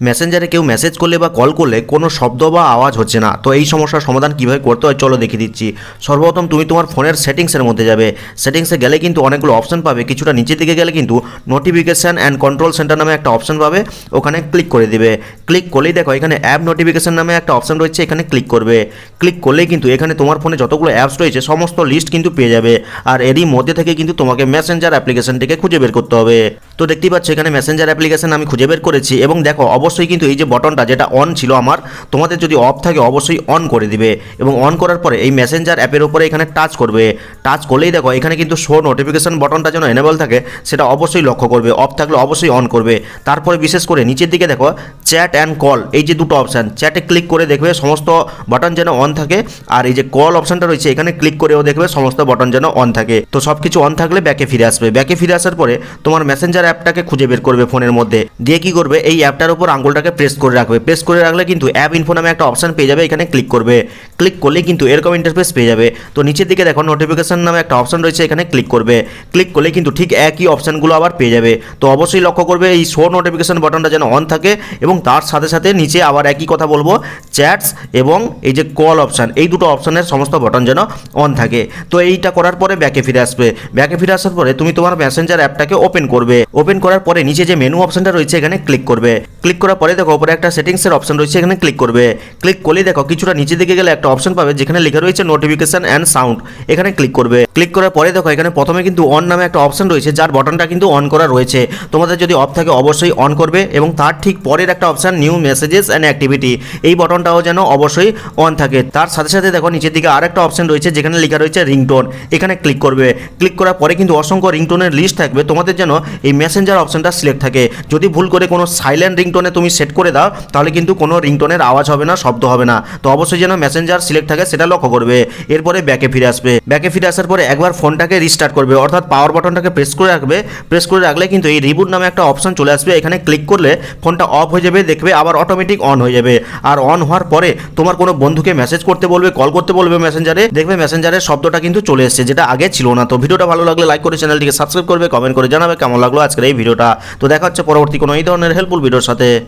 মেসেঞ্জারে কেউ মেসেজ করলে বা কল করলে কোনো শব্দ বা আওয়াজ হচ্ছে না। তো এই সমস্যার সমাধান কীভাবে করতে হয় চলো দেখিয়ে দিচ্ছি। সর্বপ্রথম তুমি তোমার ফোনের সেটিংসের মধ্যে যাবে। সেটিংসে গেলে কিন্তু অনেকগুলো অপশন পাবে। কিছুটা নিচের দিকে গেলে কিন্তু নোটিফিকেশান অ্যান্ড কন্ট্রোল সেন্টার নামে একটা অপশন পাবে। ওখানে ক্লিক করে দিবে। ক্লিক করলেই দেখো এখানে অ্যাপ নোটিফিকেশান নামে একটা অপশন রয়েছে, এখানে ক্লিক করবে। ক্লিক করলেই কিন্তু এখানে তোমার ফোনে যতগুলো অ্যাপস রয়েছে, সমস্ত লিস্ট কিন্তু পেয়ে যাবে। আর এরই মধ্যে থেকে কিন্তু তোমাকে মেসেঞ্জার অ্যাপ্লিকেশনটিকে খুঁজে বের করতে হবে। তো দেখতেই পাচ্ছ, এখানে মেসেঞ্জার অ্যাপ্লিকেশন আমি খুঁজে বের করেছি এবং দেখো, অবশ্যই কিন্তু এই যে বটনটা যেটা অন ছিল আমার, তোমাদের যদি অফ থাকে অবশ্যই অন করে দিবে এবং অন করার পরে এই মেসেঞ্জার অ্যাপের উপরে এখানে টাচ করবে। টাচ করলেই দেখো, এখানে কিন্তু শো নোটিফিকেশন বটনটা যেন এনেবল থাকে, সেটা অবশ্যই লক্ষ্য করবে অফ থাকলে অবশ্যই অন করবে। তারপরে বিশেষ করে নিচের দিকে দেখো চ্যাট অ্যান্ড কল এই যে দুটো অপশান চ্যাটে ক্লিক করে দেখবে সমস্ত বাটন যেন অন থাকে, আর এই যে কল অপশানটা রয়েছে, এখানে ক্লিক করেও দেখবে সমস্ত বাটন যেন অন থাকে। তো সব কিছু অন থাকলে ব্যাকে ফিরে আসবে। ব্যাকে ফিরে আসার পরে তোমার মেসেঞ্জার অ্যাপটাকে খুঁজে বের করবে ফোনের মধ্যে। দিয়ে কি করবে? এই অ্যাপটার উপর আঙুলটাকে প্রেস করে রাখবে। প্রেস করে রাখলে কিন্তু অ্যাপ ইনফো নামে একটা অপশন পেয়ে যাবে, এখানে ক্লিক করবে। ক্লিক করলে কিন্তু এরকম ইন্টারফেস পেয়ে যাবে। তো নিচের দিকে দেখো নোটিফিকেশন নামে একটা অপশন রয়েছে, এখানে ক্লিক করবে। ক্লিক করলে কিন্তু ঠিক একই অপশনগুলো আবার পেয়ে যাবে। তো অবশ্যই লক্ষ্য করবে, এই শো নোটিফিকেশন বাটনটা যেন অন থাকে এবং তার সাথে সাথে নিচে আবার একই কথা বলব চ্যাটস এবং এই যে কল অপশন এই দুটো অপশনের সমস্ত বাটন যেন অন থাকে। তো এইটা করার পরে ব্যাকে ফিরে আসবে। ব্যাকে ফিরে আসার পরে তুমি তোমার মেসেঞ্জার অ্যাপটাকে ওপেন করবে। ওপেন করার পরে নিচে যে মেনু অপশনটা রয়েছে এখানে ক্লিক করবে। ক্লিক করার পরে দেখো উপরে একটা সেটিংসের অপশন রয়েছে, এখানে ক্লিক করবে। ক্লিক করলেই দেখো কিছুটা নিচে দিকে গেলে একটা অপশন পাবে, যেখানে লেখা রয়েছে নোটিফিকেশন অ্যান্ড সাউন্ড এখানে ক্লিক করবে। ক্লিক করার পরে দেখো এখানে প্রথমে কিন্তু অন নামে একটা অপশন রয়েছে, যার বটনটা কিন্তু অন করা রয়েছে। তোমাদের যদি অফ থাকে অবশ্যই অন করবে এবং তার ঠিক পরের একটা option new messages and activity এই বটনটাও যেন অবশ্যই অন থাকে। তার সাথে সাথে দেখো নিচের দিকে আরেকটা অপশন রয়েছে, যেখানে লেখা রয়েছে রিংটোন এখানে ক্লিক করবে। ক্লিক করার পরে কিন্তু অসংখ্য রিংটোনের লিস্ট থাকবে, তোমাদের যেন এই মেসেঞ্জার অপশনটা সিলেক্ট থাকে। যদি ভুল করে কোনো সাইলেন্ট রিংটোনে তুমি সেট করে দাও, তাহলে কিন্তু কোনো রিংটোনের আওয়াজ হবে না, শব্দ হবে না। তো অবশ্যই যেন মেসেঞ্জার সিলেক্ট থাকে, সেটা লক্ষ্য করবে। এরপরে ব্যাকে ফিরে আসবে। ব্যাকে ফিরে আসার পরে একবার ফোনটাকে রিস্টার্ট করবে, অর্থাৎ পাওয়ার বাটনটাকে প্রেস করে রাখবে। প্রেস করে রাখলে কিন্তু এই রিবুট নামে একটা অপশন চলে আসবে। এখানে ক্লিক করলে ফোনটা অফ হয়ে যাবে, দেখবে আবার অটোমেটিক অন হয়ে যাবে। আর অন হওয়ার পরে তোমার কোনো বন্ধুকে মেসেজ করতে বলবে কল করতে বলবে মেসেঞ্জারে দেখবে মেসেঞ্জারের শব্দটা কিন্তু চলে এসেছে, যেটা আগে ছিল না। তো ভিডিওটা ভালো লাগলে লাইক করে চ্যানেলটিকে সাবস্ক্রাইব করবে কমেন্ট করে জানাবে কেমন লাগল আজকের এই ভিডিওটা। তো দেখা হচ্ছে পরবর্তী কোনো এই ধরনের হেল্পফুল ভিডিওর সাথে। yaptığı